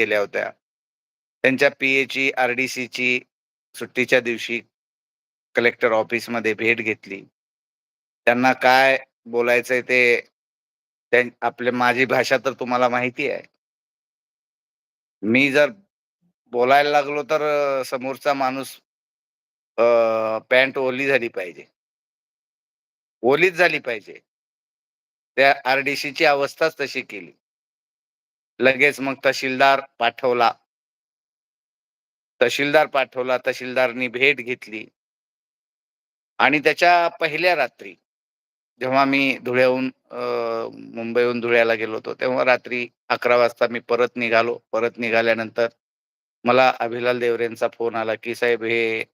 गेल्या होत्या. त्यांच्या पीएची आरडीसीची सुट्टीच्या दिवशी कलेक्टर ऑफिसमध्ये भेट घेतली. त्यांना काय बोलायचंय ते आपले माझी भाषा तर तुम्हाला माहिती आहे. मी जर बोलायला लागलो तर समोरचा माणूस पॅन्ट ओली झाली पाहिजे. ओलीच झाली पाहिजे. त्या आरडीसीची अवस्थाच तशी केली. लगेच मग तहसीलदार पाठवला. तहसीलदार पाठवला तहसीलदारनी भेट घेतली. आणि त्याच्या पहिल्या रात्री जेव्हा मी धुळ्याहून मुंबईहून धुळ्याला गेलो होतो तेव्हा रात्री अकरा वाजता मी परत निघालो. परत निघाल्यानंतर मला अभिलाल देवरेंचा फोन आला की साहेब हे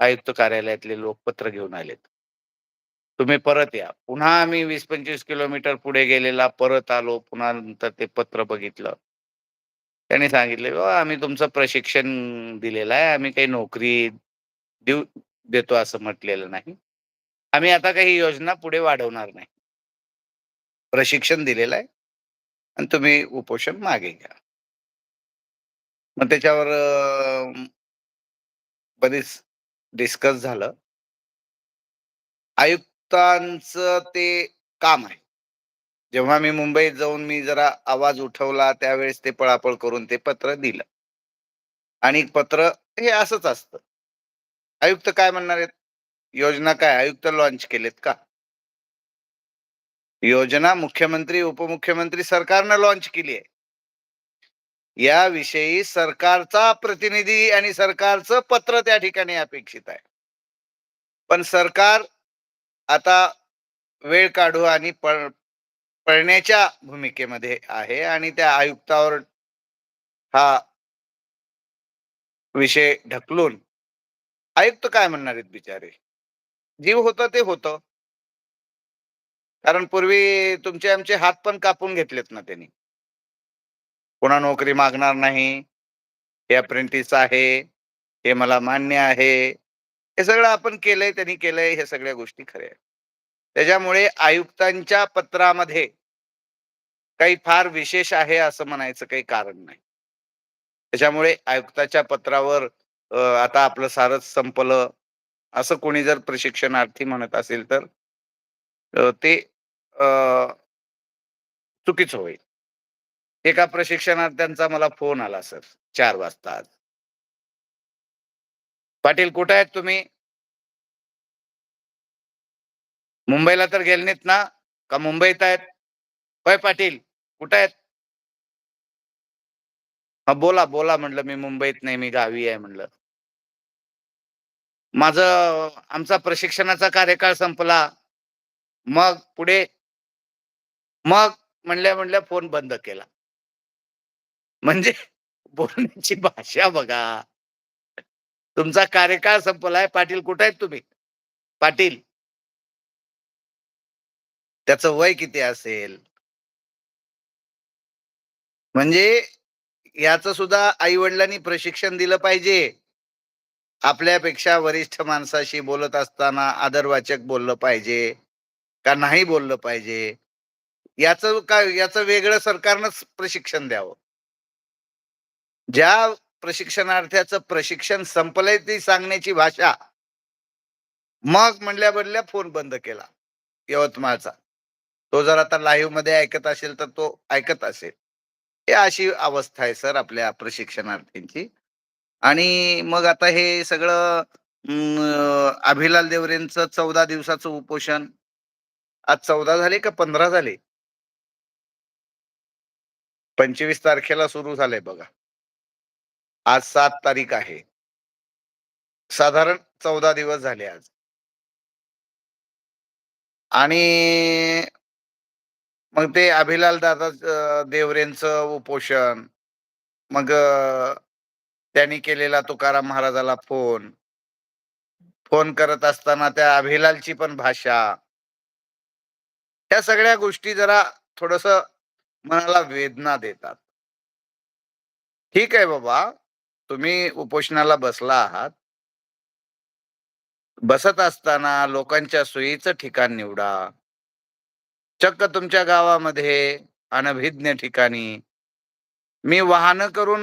आयुक्त कार्यालयातले लोक पत्र घेऊन आलेत. तुम्ही परत या. पुन्हा आम्ही वीस पंचवीस किलोमीटर पुढे गेलेला परत आलो पुन्हा नंतर ते पत्र बघितलं. त्यांनी सांगितले आम्ही तुमचं प्रशिक्षण दिलेलं आहे आम्ही काही नोकरी देऊ देतो असं म्हटलेलं नाही. आम्ही आता काही योजना पुढे वाढवणार नाही. प्रशिक्षण दिलेलं आहे आणि तुम्ही उपोषण मागे घ्या. मग त्याच्यावर बरीच डिस्कस झालं. आयुक्त ते काम आहे. जेव्हा मी मुंबईत जाऊन मी जरा आवाज उठवला त्यावेळेस ते पळापळ करून ते पत्र दिलं. आणि पत्र हे असंच असतं. आयुक्त काय म्हणणार आहेत? योजना काय? आयुक्त लॉन्च केलेत का? योजना मुख्यमंत्री उपमुख्यमंत्री सरकारनं लॉन्च केली आहे. याविषयी सरकारचा प्रतिनिधी आणि सरकारचं पत्र त्या ठिकाणी अपेक्षित आहे. पण सरकार आता वेळ काढू आणि पळ पळण्याच्या भूमिकेमध्ये आहे आणि त्या आयुक्तावर हा विषय ढकलून आयुक्त काय म्हणणार आहेत बिचारे? जीव होतं ते होतं. कारण पूर्वी तुमचे आमचे हात पण कापून घेतलेत ना त्यांनी. कोणा नोकरी मागणार नाही. हे अप्रेंटिस आहे. हे मला मान्य आहे. हे सगळं आपण केलंय त्यांनी केलंय हे सगळ्या गोष्टी खऱ्या आहेत. त्याच्यामुळे आयुक्तांच्या पत्रामध्ये काही फार विशेष आहे असं म्हणायचं काही कारण नाही. त्याच्यामुळे आयुक्ताच्या पत्रावर आता आपलं सारच संपलं. असं कोणी जर प्रशिक्षणार्थी म्हणत असेल तर ते चुकीच चुकीचं होईल. एका प्रशिक्षणार्थ्यांचा मला फोन आला सर चार वाजता आज. पाटील कुठे आहेत तुम्ही? मुंबईला तर गेले नाहीत ना? का मुंबईत आहेत? होय पाटील कुठे आहेत? हा बोला बोला म्हणलं मी मुंबईत नाही मी गावी आहे म्हणलं माझं आमचा प्रशिक्षणाचा कार्यकाळ संपला. मग पुढे मग म्हणल्या म्हणल्या फोन बंद केला. म्हणजे बोलण्याची भाषा बघा. तुमचा कार्यकाळ संपलाय पाटील कुठे आहेत तुम्ही? पाटील. त्याच वय किती असेल? म्हणजे याच सुद्धा आई वडिलांनी प्रशिक्षण दिलं पाहिजे. आपल्यापेक्षा वरिष्ठ माणसाशी बोलत असताना आदरवाचक बोललं पाहिजे का नाही बोललं पाहिजे? याच काय याचं वेगळं सरकारनंच प्रशिक्षण द्यावं. ज्या प्रशिक्षणार्थ्याचं प्रशिक्षण संपलंय ती सांगण्याची भाषा. मग म्हणल्या बदल्या फोन बंद केला यवतमाळचा. तो जर आता लाईव्हमध्ये ऐकत असेल तर तो ऐकत असेल. हे अशी अवस्था आहे सर आपल्या प्रशिक्षणार्थींची. आणि मग आता हे सगळं अभिलाल देवरेंचं चौदा दिवसाचं उपोषण. आज चौदा झाले का पंधरा झाले? पंचवीस तारखेला सुरू झालंय बघा. आज सात तारीख आहे. साधारण चौदा दिवस झाले आज. आणि मग ते अभिलाल दादा देवरेंचं उपोषण मग त्यांनी केलेला तुकाराम महाराजाला फोन. फोन करत असताना त्या अभिलालची पण भाषा. या सगळ्या गोष्टी जरा थोडस मनाला वेदना देतात. ठीक आहे बाबा. तुम्ही उपोषणाला बसला आहात. बसत असताना लोकांच्या सोयीचं ठिकाण निवडा. चक्क तुमच्या गावामध्ये अनभिज्ञ ठिकाणी. मी वाहन करून